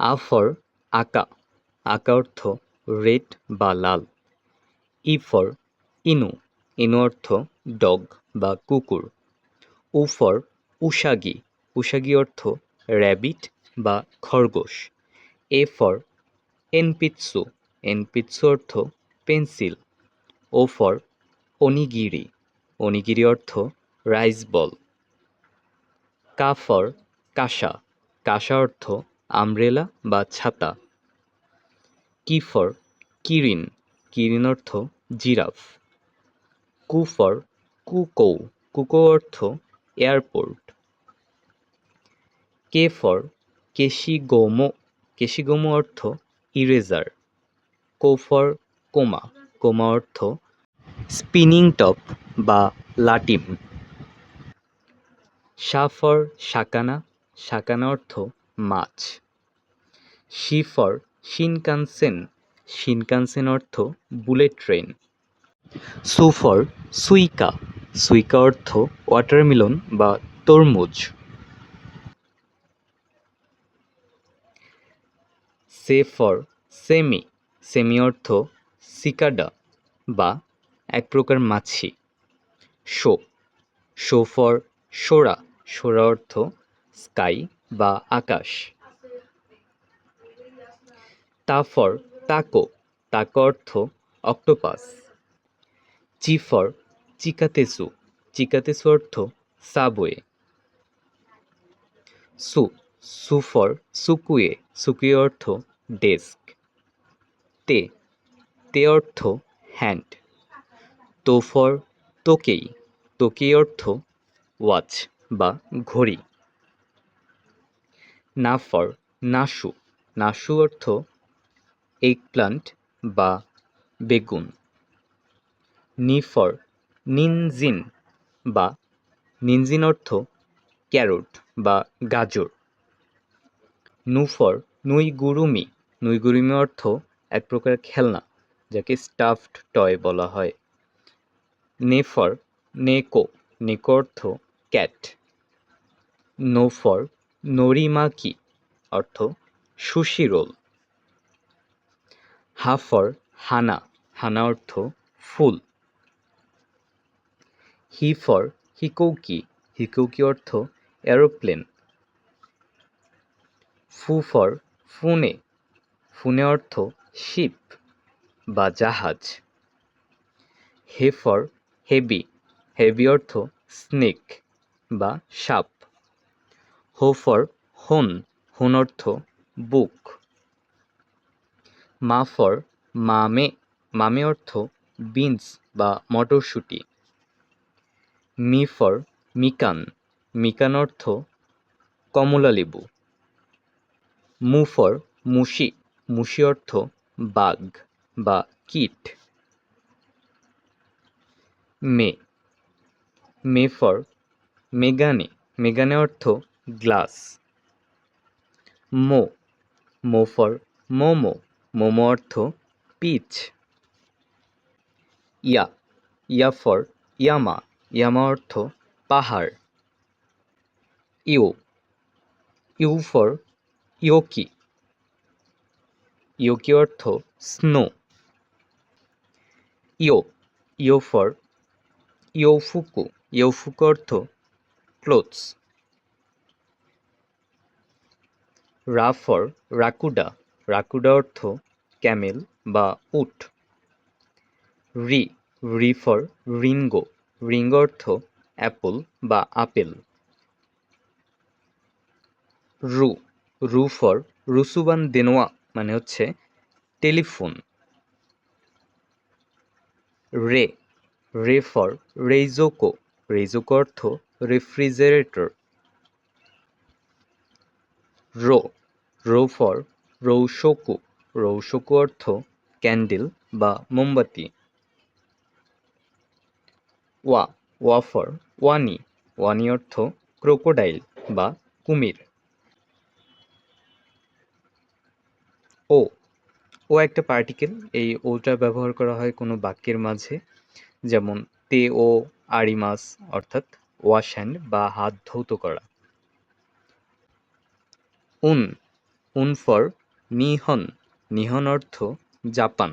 আ for আকা। আকা অর্থ রেড বা লাল। ই ফর ইনু। ইনু অর্থ ডগ বা কুকুর। উ ফর উষাগি। উসাগি অর্থ র্যাবিট বা খরগোশ। A for এনপিৎসু। এনপিৎসু অর্থ পেন্সিল। O for অনিগিরি। অনিগিরি অর্থ রাইস বল। কা ফর কাসা। কাসা অর্থ আমব্রেলা বা ছাতা। কি ফর কিরিন কিরিন অর্থ জিরাফ। কু ফর কুকৌ কুকৌ অর্থ এয়ারপোর্ট। কে ফর কেশিগোমো কেশিগোমো অর্থ ইরেজার। কো ফর কোমা কোমা অর্থ স্পিনিং টপ বা লাটিম। সা ফর সাকানা সাকানা অর্থ মাছ। শি ফর শিনকানসেন। শিনকানসেন অর্থ বুলেট ট্রেন। সু ফর সুইকা। সুইকা অর্থ ওয়াটারমেলন বা তরমুজ। সে ফর সেমি। সেমি অর্থ সিকাডা বা এক প্রকার মাছি। শো। শো ফর সোরা। সোরা অর্থ স্কাই বা আকাশ। তা ফর তাকো তাকো অর্থ অক্টোপাস। চি ফর চিকাতেসু চিকাতেসু অর্থ সাবওয়ে। সু সু ফর সুকুয়ে সুকুয়ে অর্থ ডেস্ক। তে তে অর্থ হ্যান্ড। তো ফর তোকেই তোকেই অর্থ ওয়াচ বা ঘড়ি। না ফর নাসু নাসু অর্থ এগ প্লান্ট বা বেগুন। নি ফর, নিনজিন বা নিনজিন অর্থ ক্যারট বা গাজর। নু ফর নুইগুরুমি নুইগুরুমি অর্থ এক প্রকার খেলনা, যাকে স্টাফড টয় বলা হয়। নে ফর নেকো নেকো অর্থ ক্যাট নো ফর নরিমাকি, অর্থ সুশি রোল। হা ফর হানা হানা অর্থ ফুল। হি ফর হিকৌকি হিকৌকি অর্থ এরোপ্লেন। ফু ফর ফুনে ফুনে অর্থ শিপ বা জাহাজ। হে ফর হেবি হেবি অর্থ স্নেক বা সাপ। হো ফর হোন হোন অর্থ বুক। মা ফর মামে মামে অর্থ বিনস বা মটরশুঁটি। মি ফর মিকান মিকান অর্থ কমলা লেবু। মু ফর মুশি মুশি অর্থ বাঘ বা কীট। মে মে ফর মেগানে মেগানে অর্থ গ্লাস। মো। মো ফর মোমো। মোমো অর্থ পিচ। ইয়া। ইয়া ফর ইয়ামা। ইয়ামা অর্থ পাহাড়। ইউ। ইউ ফর ইয়োকি। ইয়োকি অর্থ স্নো। ইয়ো। Yo for ইয়োফুকু। ইয়োফুকু অর্থ ক্লোথস। রা ফর রাকুডা রাকুডা অর্থ ক্যামেল বা উট। রি রি ফর রিঙ্গো রিঙ্গো অর্থ অ্যাপল বা আপেল। রু রু ফর রুসুবান দেনোয়া মানে হচ্ছে টেলিফোন রে রে ফর রেইজোকো রেইজোকো অর্থ রেফ্রিজারেটর রো রো ফর রৌশকু। রৌশকু অর্থ ক্যান্ডেল বা মোমবাতি। ওয়া ওয়া ফর ওয়ানি। ওয়ানি অর্থ ক্রোকোডাইল বা কুমির। ও ও একটা পার্টিকেল। এই ওটা ব্যবহার করা হয় কোনো বাক্যের মাঝে। যেমন তে ও আরিমাস অর্থাৎ ওয়াশ হ্যান্ড বা হাত ধৌত করা। উন উন ফর নিহন নিহন অর্থ জাপান।